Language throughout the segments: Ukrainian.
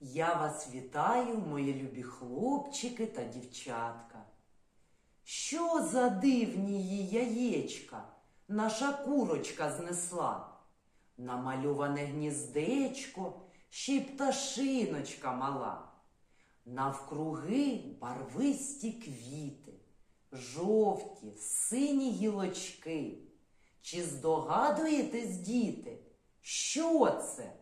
Я вас вітаю, мої любі хлопчики та дівчатка. Що за дивні її яєчка наша курочка знесла? Намальоване гніздечко, ще й пташиночка мала. Навкруги барвисті квіти, жовті, сині гілочки. Чи здогадуєтесь, діти, що це?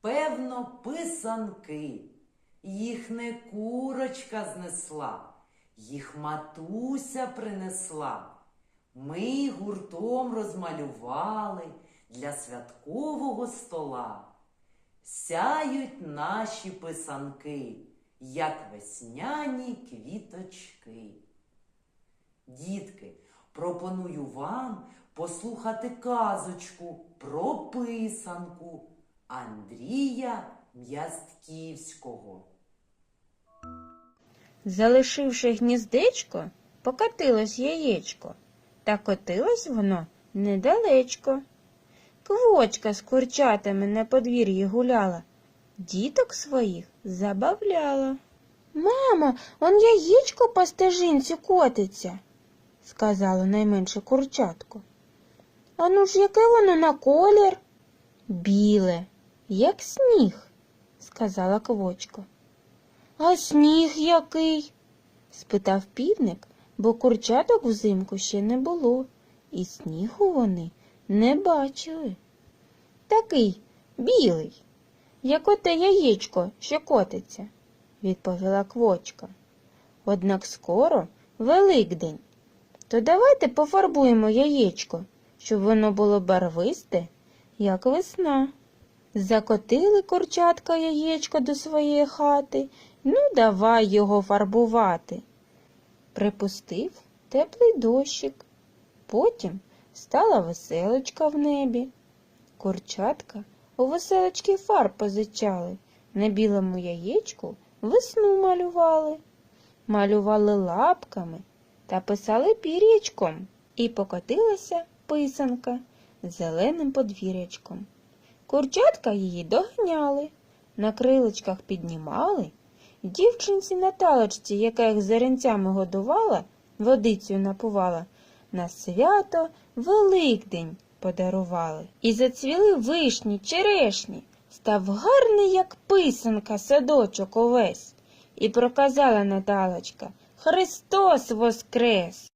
Певно, писанки. Їх не курочка знесла, їх матуся принесла. Ми їх гуртом розмалювали для святкового стола. Сяють наші писанки, як весняні квіточки. Дітки, пропоную вам послухати казочку про писанку Андрія М'ястківського. Залишивши гніздечко, покотилось яєчко, та котилось воно недалечко. Квочка з курчатами на подвір'ї гуляла, діток своїх забавляла. Мамо, он яєчко по стежинці котиться, сказала найменше курчатко. А ну ж яке воно на колір? Біле, як сніг, сказала квочка. А сніг який? спитав півник, бо курчаток взимку ще не було, і снігу вони не бачили. Такий білий, як оте яєчко, що котиться, відповіла квочка. Однак скоро Великдень. То давайте пофарбуємо яєчко, щоб воно було барвисте, як весна. Закотили курчатка яєчко до своєї хати, ну давай його фарбувати. Припустив теплий дощик. Потім стала веселочка в небі. Курчатка у веселочки фарб позичали, на білому яєчку весну малювали. Малювали лапками та писали пір'ячком, і покотилася писанка зеленим подвір'ячком. Курчатка її доганяли, на крилечках піднімали. Дівчинці на талочці, яка їх зеренцями годувала, водицею напувала, на свято Великдень подарували. І зацвіли вишні, черешні, став гарний, як писанка, садочок увесь. І проказала Наталочка Христос воскрес!